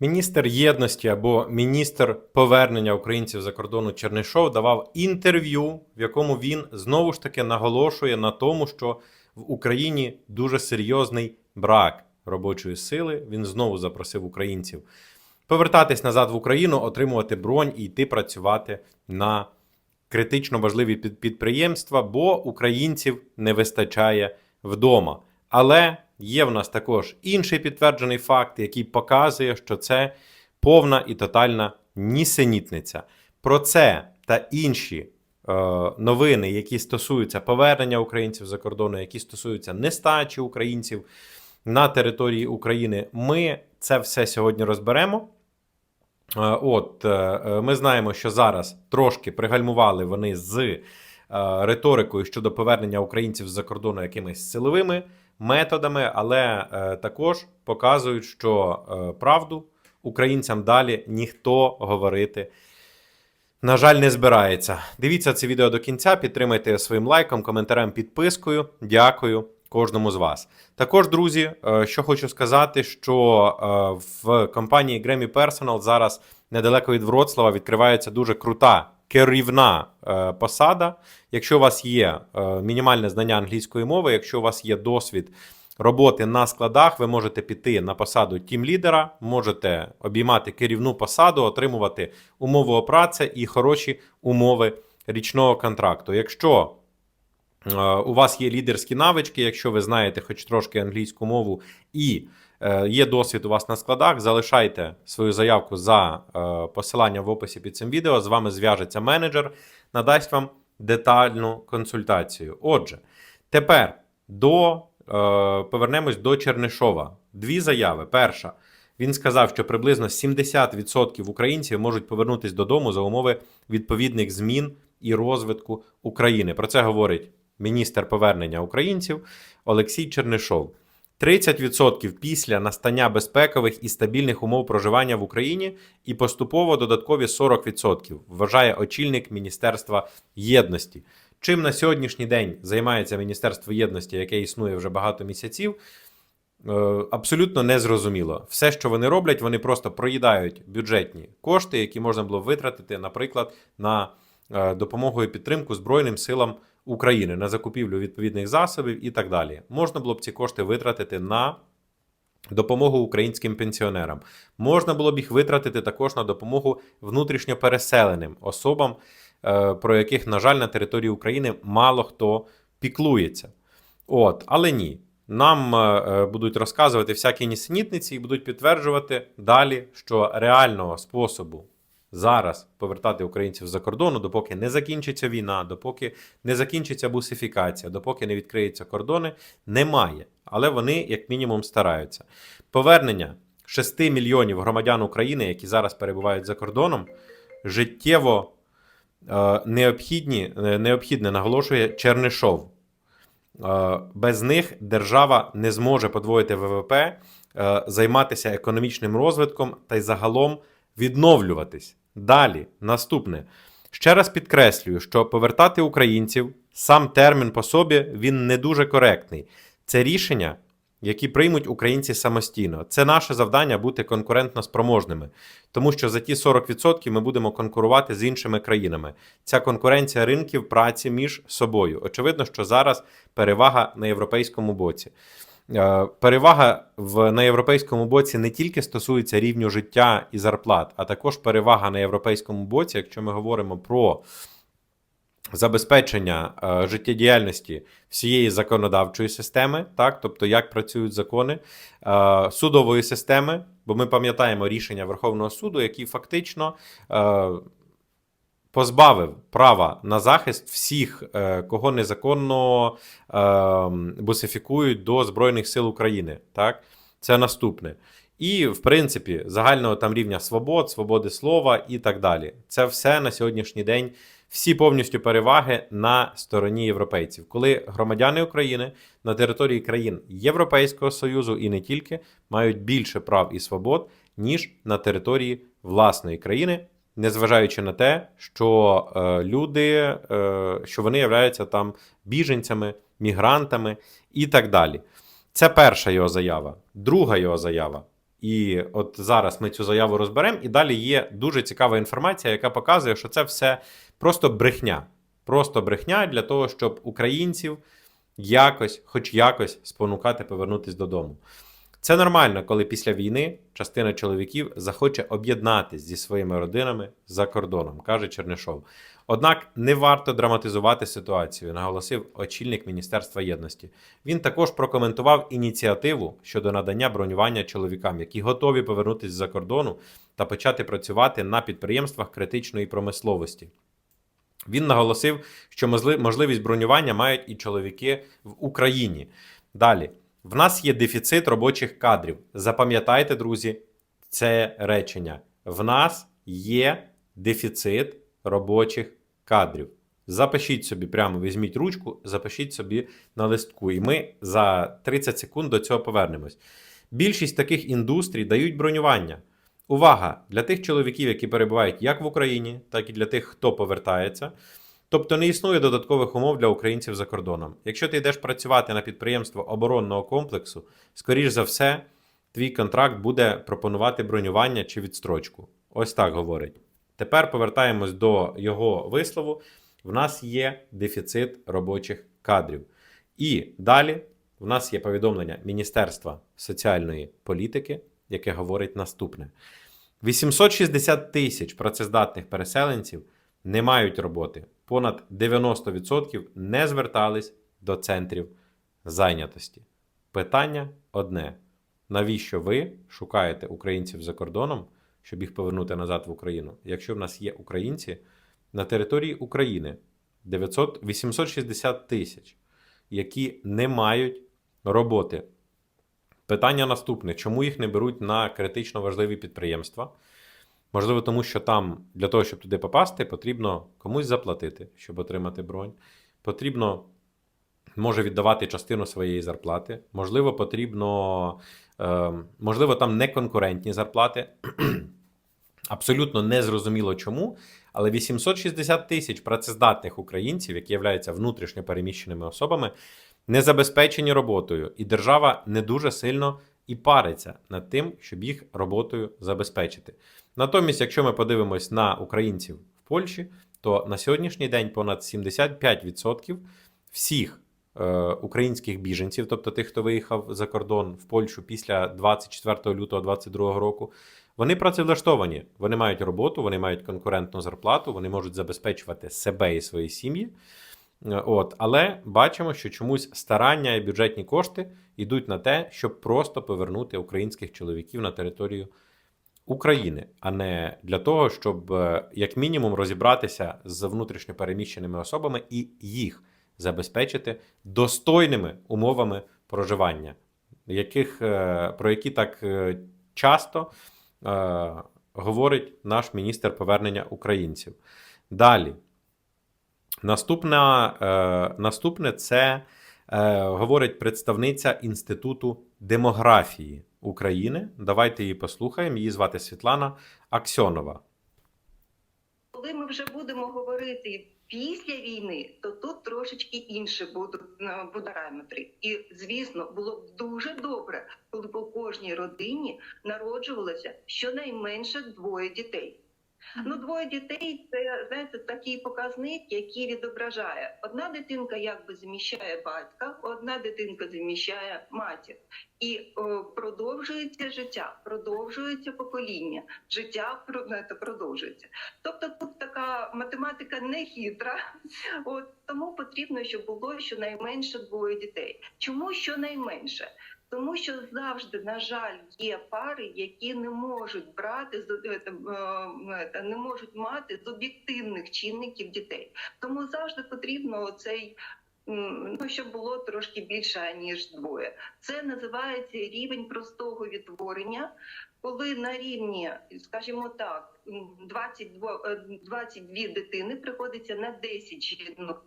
Міністр єдності або міністр повернення українців за кордону Чернишов давав інтерв'ю, в якому він знову ж таки наголошує на тому, що в Україні дуже серйозний брак робочої сили. Він знову запросив українців повертатись назад в Україну, отримувати бронь і йти працювати на критично важливі під- підприємства, бо українців не вистачає вдома. Але є в нас також інший підтверджений факт, який показує, що це повна і тотальна нісенітниця. Про це та інші е, новини, які стосуються повернення українців за кордону, які стосуються нестачі українців на території України, ми це все сьогодні розберемо. Е, От е, е, ми знаємо, що зараз трошки пригальмували вони з е, риторикою щодо повернення українців з-за кордону якимись силовими методами, але е, також показують, що е, правду українцям далі ніхто говорити. На жаль, не збирається. Дивіться це відео до кінця, підтримайте своїм лайком, коментарем, підпискою. Дякую кожному з вас. Також, друзі, е, що хочу сказати, що в компанії Grammy Personal зараз недалеко від Вроцлава відкривається дуже крута керівна е, посада. Якщо у вас є е, мінімальне знання англійської мови, якщо у вас є досвід роботи на складах, ви можете піти на посаду тімлідера, можете обіймати керівну посаду, отримувати умови праці і хороші умови річного контракту. Якщо е, у вас є лідерські навички, якщо ви знаєте хоч трошки англійську мову і є досвід у вас на складах, залишайте свою заявку за е, посиланням в описі під цим відео. З вами зв'яжеться менеджер, надасть вам детальну консультацію. Отже, тепер до е, повернемось до Чернишова. Дві заяви. Перша. Він сказав, що приблизно 70% українців можуть повернутися додому за умови відповідних змін і розвитку України. Про це говорить міністр повернення українців Олексій Чернишов. 30% після настання безпекових і стабільних умов проживання в Україні, і поступово додаткові 40%, вважає очільник Міністерства єдності. Чим на сьогоднішній день займається Міністерство єдності, яке існує вже багато місяців, е, абсолютно незрозуміло. Все, що вони роблять, вони просто проїдають бюджетні кошти, які можна було витратити, наприклад, на е, допомогу і підтримку Збройним силам України, на закупівлю відповідних засобів і так далі. Можна було б ці кошти витратити на допомогу українським пенсіонерам. Можна було б їх витратити також на допомогу внутрішньо переселеним особам, е, про яких, на жаль, на території України мало хто піклується. От, але ні. Нам е, е, будуть розказувати всякі нісенітниці і будуть підтверджувати далі, що реального способу зараз повертати українців за кордону, допоки не закінчиться війна, допоки не закінчиться бусифікація, допоки не відкриються кордони, немає. Але вони, як мінімум, стараються. Повернення 6 мільйонів громадян України, які зараз перебувають за кордоном, життєво е, необхідні, е, необхідне наголошує Чернишов. Е, Без них держава не зможе подвоїти ВВП, е, займатися економічним розвитком та й загалом відновлюватись. Далі, наступне. Ще раз підкреслюю, що повертати українців сам термін по собі він не дуже коректний. Це рішення, які приймуть українці самостійно. Це наше завдання бути конкурентно спроможними, тому що за ті 40% ми будемо конкурувати з іншими країнами. Ця конкуренція ринків праці між собою. Очевидно, що зараз перевага на європейському боці. Е, Перевага в на європейському боці не тільки стосується рівню життя і зарплат, а також перевага на європейському боці, якщо ми говоримо про забезпечення е, життєдіяльності всієї законодавчої системи, так, тобто як працюють закони, е, судової системи, бо ми пам'ятаємо рішення Верховного суду, який фактично. Позбавив права на захист всіх, е, кого незаконно е, бусифікують до Збройних сил України. Так? Це наступне. І, в принципі, загального там рівня свобод, свободи слова і так далі. Це все на сьогоднішній день. Всі повністю переваги на стороні європейців, коли громадяни України на території країн Європейського Союзу і не тільки мають більше прав і свобод, ніж на території власної країни, незважаючи на те, що е, люди, е, що вони являються там біженцями, мігрантами і так далі. Це перша його заява. Друга його заява. І от зараз ми цю заяву розберемо, і далі є дуже цікава інформація, яка показує, що це все просто брехня. Просто брехня для того, щоб українців якось, хоч якось, спонукати повернутися додому. Це нормально, коли після війни частина чоловіків захоче об'єднатись зі своїми родинами за кордоном, каже Чернишов. Однак не варто драматизувати ситуацію, наголосив очільник Міністерства єдності. Він також прокоментував ініціативу щодо надання бронювання чоловікам, які готові повернутися з-за кордону та почати працювати на підприємствах критичної промисловості. Він наголосив, що можливість бронювання мають і чоловіки в Україні. Далі, в нас є дефіцит робочих кадрів. Запам'ятайте, друзі, це речення. В нас є дефіцит робочих кадрів. Запишіть собі прямо, візьміть ручку, запишіть собі на листку, і ми за 30 секунд до цього повернемось. Більшість таких індустрій дають бронювання. Увага для тих чоловіків, які перебувають як в Україні, так і для тих, хто повертається. Тобто не існує додаткових умов для українців за кордоном. Якщо ти йдеш працювати на підприємство оборонного комплексу, скоріш за все, твій контракт буде пропонувати бронювання чи відстрочку. Ось так говорить. Тепер повертаємось до його вислову. В нас є дефіцит робочих кадрів. І далі в нас є повідомлення Міністерства соціальної політики, яке говорить наступне: 860 тисяч працездатних переселенців не мають роботи. Понад 90% не звертались до центрів зайнятості. Питання одне: навіщо ви шукаєте українців за кордоном, щоб їх повернути назад в Україну? Якщо в нас є українці на території України 900, 860 тисяч, які не мають роботи. Питання наступне: чому їх не беруть на критично важливі підприємства? Можливо, тому що там для того, щоб туди попасти, потрібно комусь заплатити, щоб отримати бронь. Потрібно може віддавати частину своєї зарплати. Можливо, потрібно, е, можливо, там не конкурентні зарплати. Абсолютно незрозуміло чому. Але 860 тисяч працездатних українців, які являються внутрішньо переміщеними особами, не забезпечені роботою, і держава не дуже сильно і париться над тим, щоб їх роботою забезпечити. Натомість, якщо ми подивимось на українців в Польщі, то на сьогоднішній день понад 75% всіх е, українських біженців, тобто тих, хто виїхав за кордон в Польщу після 24 лютого 2022 року, вони працевлаштовані, вони мають роботу, вони мають конкурентну зарплату, вони можуть забезпечувати себе і свої сім'ї. Е, От, але бачимо, що чомусь старання і бюджетні кошти йдуть на те, щоб просто повернути українських чоловіків на територію України, а не для того, щоб е, як мінімум розібратися з внутрішньо переміщеними особами і їх забезпечити достойними умовами проживання, яких, е, про які так е, часто е, говорить наш міністр повернення українців. Далі. Наступна, е, наступне це е, говорить представниця Інституту демографії України. Давайте її послухаємо. Її звати Світлана Аксьонова. Коли ми вже будемо говорити після війни, то тут трошечки інше будуть е, параметри. І звісно, було б дуже добре, коли по кожній родині народжувалося щонайменше двоє дітей. Ну, двоє дітей це знаєте такий показник, який відображає одна дитинка, якби заміщає батька, одна дитинка заміщає матір, і о, продовжується життя, продовжується покоління, життя знаєте, продовжується. Тобто тут така математика не хитра, от тому потрібно, щоб було щонайменше двоє дітей. Чому щонайменше? Тому що завжди, на жаль, є пари, які не можуть брати з е, е, е, не можуть мати з об'єктивних чинників дітей. Тому завжди потрібно цей. Ну, щоб було трошки більше ніж двоє. Це називається рівень простого відтворення, коли на рівні, скажімо так, м, 22, е, 22 дитини приходиться на 10 жінок.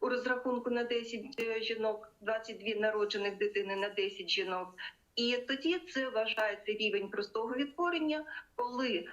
У розрахунку на 10 е, жінок, 22 народжених дитини на 10 жінок. І тоді це вважається рівень простого відтворення, коли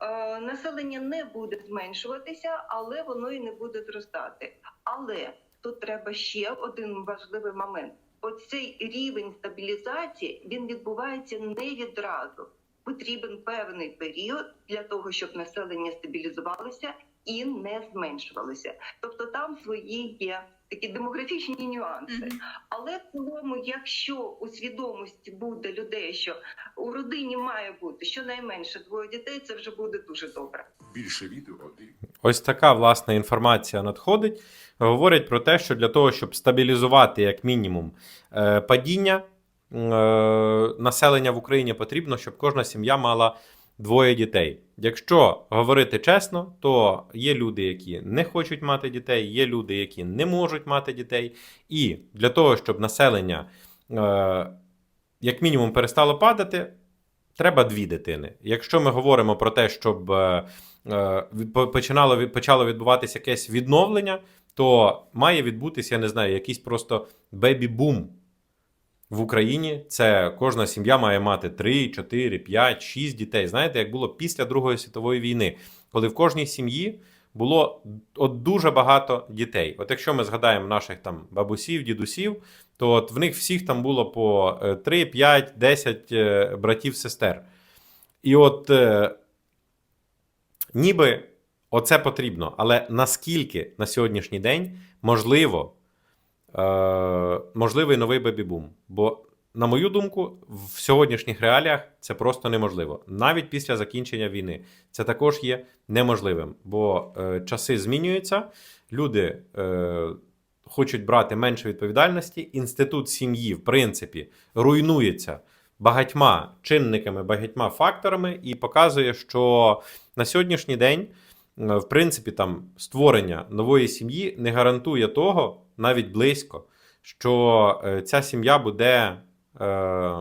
е, населення не буде зменшуватися, але воно і не буде зростати. Але тут треба ще один важливий момент. оцей рівень стабілізації він відбувається не відразу. Потрібен певний період для того, щоб населення стабілізувалося і не зменшувалося. Тобто там свої є такі демографічні нюанси. Мгм. Але в цілому, якщо у свідомості буде людей, що у родині має бути щонайменше двоє дітей, це вже буде дуже добре. Більше відео Ось така власна інформація надходить. Говорять про те, що для того, щоб стабілізувати як мінімум е, падіння е, населення в Україні, потрібно, щоб кожна сім'я мала двоє дітей. Якщо говорити чесно, то є люди, які не хочуть мати дітей, є люди, які не можуть мати дітей. І для того, щоб населення е, як мінімум перестало падати, треба дві дитини. Якщо ми говоримо про те, щоб е, е, починало почало відбуватися якесь відновлення, то має відбутися, я не знаю, якийсь просто бебі-бум в Україні. Це кожна сім'я має мати 3, 4, 5, 6 дітей. Знаєте, як було після Другої світової війни, коли в кожній сім'ї було от дуже багато дітей. От якщо ми згадаємо наших там бабусів, дідусів, то от в них всіх там було по е, 3, 5, 10 е, братів, сестер. І от е, ніби оце потрібно, але наскільки на сьогоднішній день можливо, можливий новий бебі-бум? Бо, на мою думку, в сьогоднішніх реаліях це просто неможливо. Навіть після закінчення війни це також є неможливим, бо е, часи змінюються, люди е, хочуть брати менше відповідальності. Інститут сім'ї, в принципі, руйнується багатьма чинниками, багатьма факторами, і показує, що на сьогоднішній день, е, в принципі, там створення нової сім'ї не гарантує того, навіть близько, що е, ця сім'я буде е,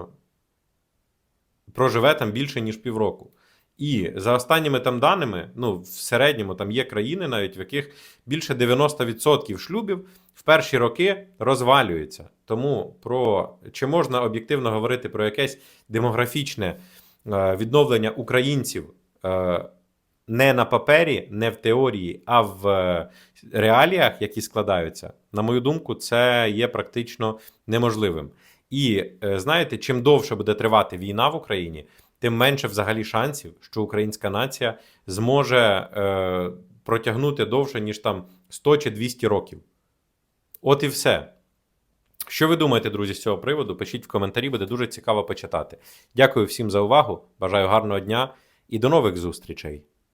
проживе там більше ніж півроку. І за останніми там даними, ну в середньому там є країни, навіть в яких більше 90% шлюбів в перші роки розвалюються. Тому про чи можна об'єктивно говорити про якесь демографічне е, відновлення українців е, не на папері, не в теорії, а в е, реаліях, які складаються, на мою думку, це є практично неможливим. І е, знаєте, чим довше буде тривати війна в Україні, тим менше взагалі шансів, що українська нація зможе е, протягнути довше, ніж там 100 чи 200 років. От і все. Що ви думаєте, друзі, з цього приводу? Пишіть в коментарі, буде дуже цікаво почитати. Дякую всім за увагу. Бажаю гарного дня і до нових зустрічей!